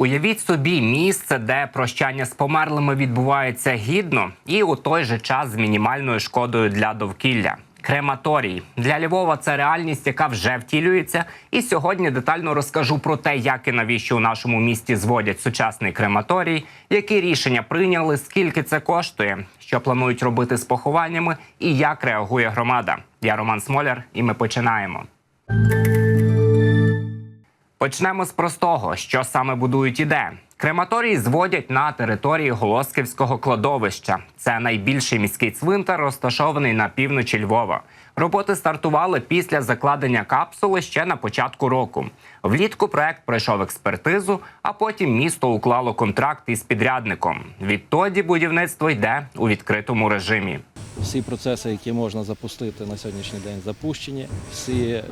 Уявіть собі місце, де прощання з померлими відбувається гідно і у той же час з мінімальною шкодою для довкілля. Крематорій для Львова це реальність, яка вже втілюється. І сьогодні детально розкажу про те, як і навіщо у нашому місті зводять сучасний крематорій, які рішення прийняли, скільки це коштує, що планують робити з похованнями, і як реагує громада. Я Роман Смоляр, і ми починаємо. Почнемо з простого, що саме будують і де. Крематорії зводять на території Голосківського кладовища. Це найбільший міський цвинтар, розташований на півночі Львова. Роботи стартували після закладення капсули ще на початку року. Влітку проект пройшов експертизу, а потім місто уклало контракт із підрядником. Відтоді будівництво йде у відкритому режимі. Всі процеси, які можна запустити на сьогоднішній день, запущені. Всі е,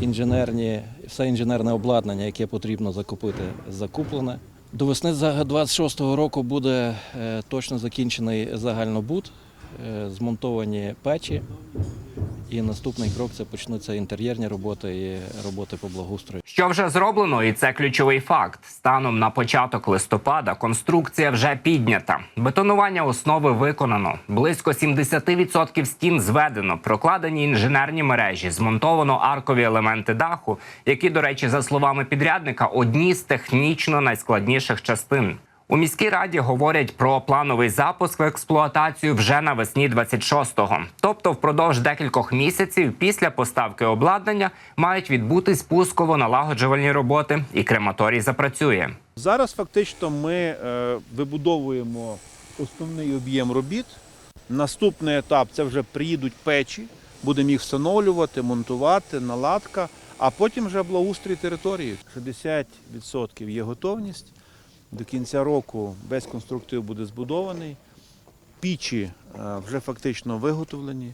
інженерні, все інженерне обладнання, яке потрібно закупити, закуплене. До весни 26-го року буде е, точно закінчений загальнобут, е, змонтовані печі. І наступний крок це почнуться інтер'єрні роботи і роботи по благоустрою. Що вже зроблено, і це ключовий факт. Станом на початок листопада конструкція вже піднята. Бетонування основи виконано. Близько 70% стін зведено, прокладені інженерні мережі, змонтовано аркові елементи даху, які, до речі, за словами підрядника, одні з технічно найскладніших частин. У міській раді говорять про плановий запуск в експлуатацію вже навесні 26-го. Тобто, впродовж декількох місяців після поставки обладнання мають відбутись пусково-налагоджувальні роботи, і крематорій запрацює. Зараз фактично ми е, вибудовуємо основний об'єм робіт. Наступний етап це вже приїдуть печі, будемо їх встановлювати, монтувати, наладка, а потім вже благоустрій території. 60% є готовність. До кінця року весь конструктив буде збудований. Пічі е, вже фактично виготовлені.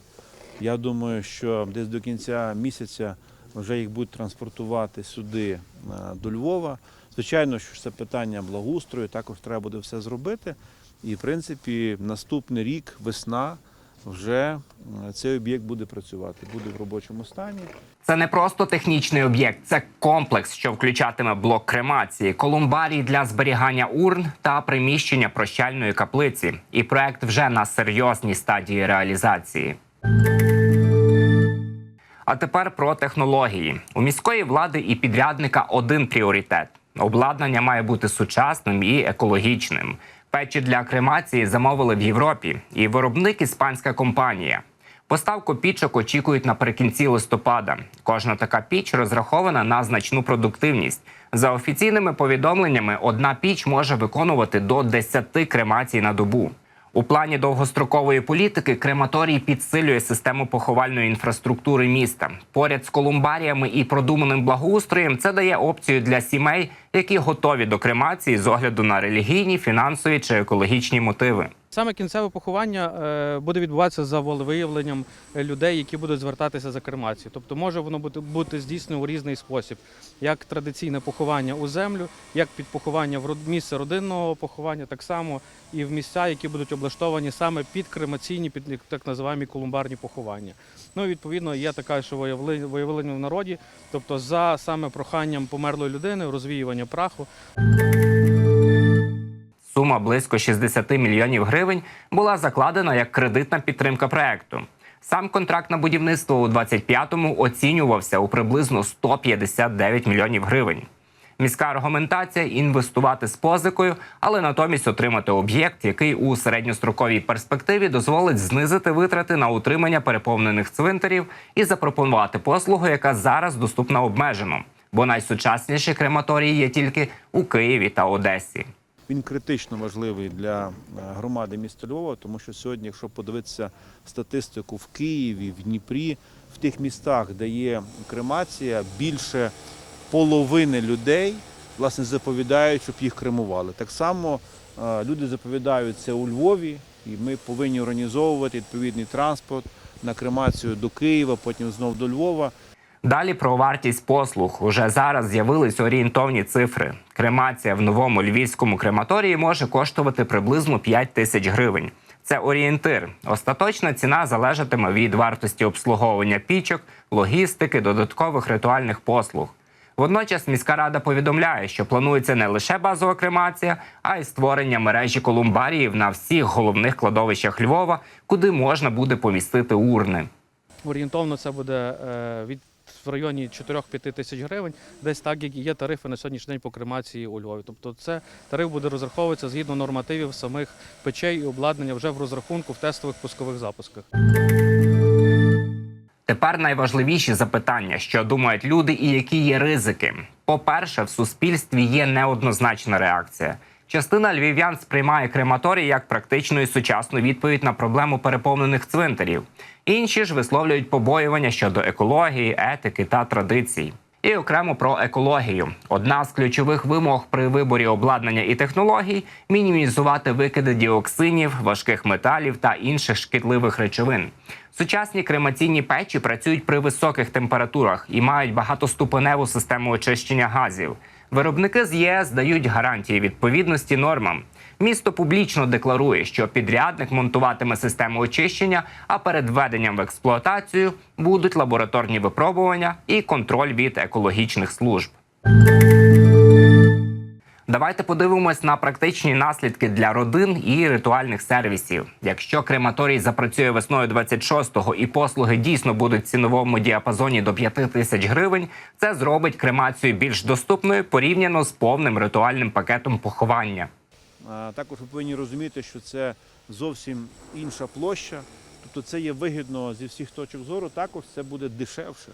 Я думаю, що десь до кінця місяця вже їх будуть транспортувати сюди е, до Львова. Звичайно, що це питання благоустрою, також треба буде все зробити. І, в принципі, наступний рік, весна, вже е, цей об'єкт буде працювати, буде в робочому стані. Це не просто технічний об'єкт, це комплекс, що включатиме блок кремації, колумбарій для зберігання урн та приміщення прощальної каплиці. І проект вже на серйозній стадії реалізації. А тепер про технології. У міської влади і підрядника один пріоритет: обладнання має бути сучасним і екологічним. Печі для кремації замовили в Європі, і виробник іспанська компанія. Поставку пічок очікують наприкінці листопада. Кожна така піч розрахована на значну продуктивність. За офіційними повідомленнями, одна піч може виконувати до 10 кремацій на добу. У плані довгострокової політики крематорій підсилює систему поховальної інфраструктури міста. Поряд з колумбаріями і продуманим благоустроєм це дає опцію для сімей, які готові до кремації з огляду на релігійні, фінансові чи екологічні мотиви. Саме кінцеве поховання е, буде відбуватися за волевиявленням е, людей, які будуть звертатися за кремацією. Тобто може воно бути, бути здійснено у різний спосіб, як традиційне поховання у землю, як під поховання в місце родинного поховання, так само і в місця, які будуть облаштовані саме під кремаційні, під так називаємо колумбарні поховання. Ну і відповідно є така, що виявлення в народі, тобто за саме проханням померлої людини, розвіювання праху. Сума близько 60 мільйонів гривень була закладена як кредитна підтримка проекту. Сам контракт на будівництво у 25-му оцінювався у приблизно 159 мільйонів гривень. Міська аргументація інвестувати з позикою, але натомість отримати об'єкт, який у середньостроковій перспективі дозволить знизити витрати на утримання переповнених цвинтарів і запропонувати послугу, яка зараз доступна обмежено. Бо найсучасніші крематорії є тільки у Києві та Одесі. Він критично важливий для е, громади міста Львова, тому що сьогодні, якщо подивитися статистику в Києві, в Дніпрі, в тих містах, де є кремація, більше половини людей власне заповідають, щоб їх кремували. Так само е, люди заповідають це у Львові, і ми повинні організовувати відповідний транспорт на кремацію до Києва, потім знов до Львова. Далі про вартість послуг. Уже зараз з'явились орієнтовні цифри. Кремація в новому львівському крематорії може коштувати приблизно 5 тисяч гривень. Це орієнтир. Остаточна ціна залежатиме від вартості обслуговування пічок, логістики, додаткових ритуальних послуг. Водночас міська рада повідомляє, що планується не лише базова кремація, а й створення мережі колумбаріїв на всіх головних кладовищах Львова, куди можна буде помістити урни. Орієнтовно це буде е, від в районі 4-5 тисяч гривень, десь так, як і є тарифи на сьогоднішній день по кремації у Львові. Тобто це тариф буде розраховуватися згідно нормативів самих печей і обладнання вже в розрахунку в тестових пускових запусках. Тепер найважливіші запитання, що думають люди і які є ризики. По-перше, в суспільстві є неоднозначна реакція. Частина львів'ян сприймає крематорій як практичну і сучасну відповідь на проблему переповнених цвинтарів. Інші ж висловлюють побоювання щодо екології, етики та традицій. І окремо про екологію. Одна з ключових вимог при виборі обладнання і технологій мінімізувати викиди діоксинів, важких металів та інших шкідливих речовин. Сучасні кремаційні печі працюють при високих температурах і мають багатоступеневу систему очищення газів. Виробники з ЄС дають гарантії відповідності нормам. Місто публічно декларує, що підрядник монтуватиме систему очищення, а перед введенням в експлуатацію будуть лабораторні випробування і контроль від екологічних служб. Давайте подивимось на практичні наслідки для родин і ритуальних сервісів. Якщо крематорій запрацює весною 26-го і послуги дійсно будуть в ціновому діапазоні до 5 тисяч гривень, це зробить кремацію більш доступною порівняно з повним ритуальним пакетом поховання. Також ви повинні розуміти, що це зовсім інша площа. Тобто це є вигідно зі всіх точок зору. Також це буде дешевше.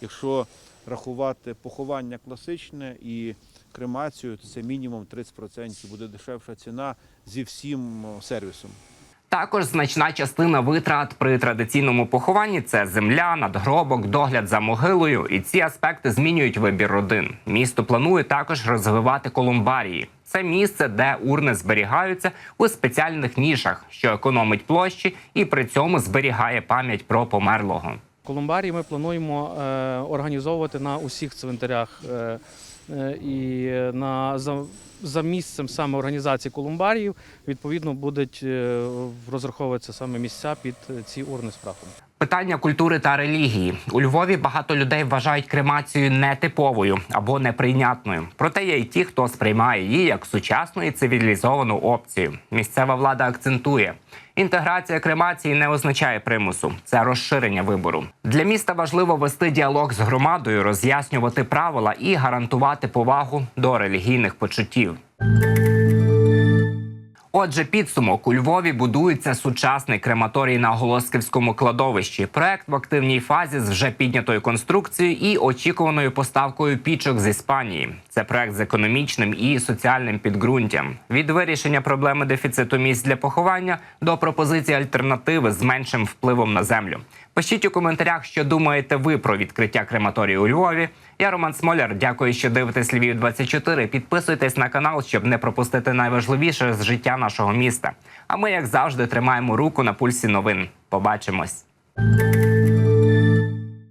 Якщо рахувати поховання класичне і кремацію, то це мінімум 30% буде дешевша ціна зі всім сервісом. Також значна частина витрат при традиційному похованні це земля, надгробок, догляд за могилою, і ці аспекти змінюють вибір родин. Місто планує також розвивати колумбарії. Це місце, де урни зберігаються у спеціальних нішах, що економить площі і при цьому зберігає пам'ять про померлого. Колумбарії ми плануємо е, організовувати на усіх цвинтарях е, і на за, за місцем саме організації колумбаріїв відповідно будуть е, розраховуватися саме місця під е, ці урни з прахом. Питання культури та релігії у Львові багато людей вважають кремацію нетиповою або неприйнятною. Проте є й ті, хто сприймає її як сучасну і цивілізовану опцію. Місцева влада акцентує. Інтеграція кремації не означає примусу, це розширення вибору. Для міста важливо вести діалог з громадою, роз'яснювати правила і гарантувати повагу до релігійних почуттів. Отже, підсумок у Львові будується сучасний крематорій на Голосківському кладовищі. Проект в активній фазі з вже піднятою конструкцією і очікуваною поставкою пічок з Іспанії. Це проект з економічним і соціальним підґрунтям. Від вирішення проблеми дефіциту місць для поховання до пропозиції альтернативи з меншим впливом на землю. Пишіть у коментарях, що думаєте ви про відкриття крематорію у Львові. Я Роман Смоляр. Дякую, що дивитесь Львів 24 Підписуйтесь на канал, щоб не пропустити найважливіше з життя нашого міста. А ми, як завжди, тримаємо руку на пульсі новин. Побачимось.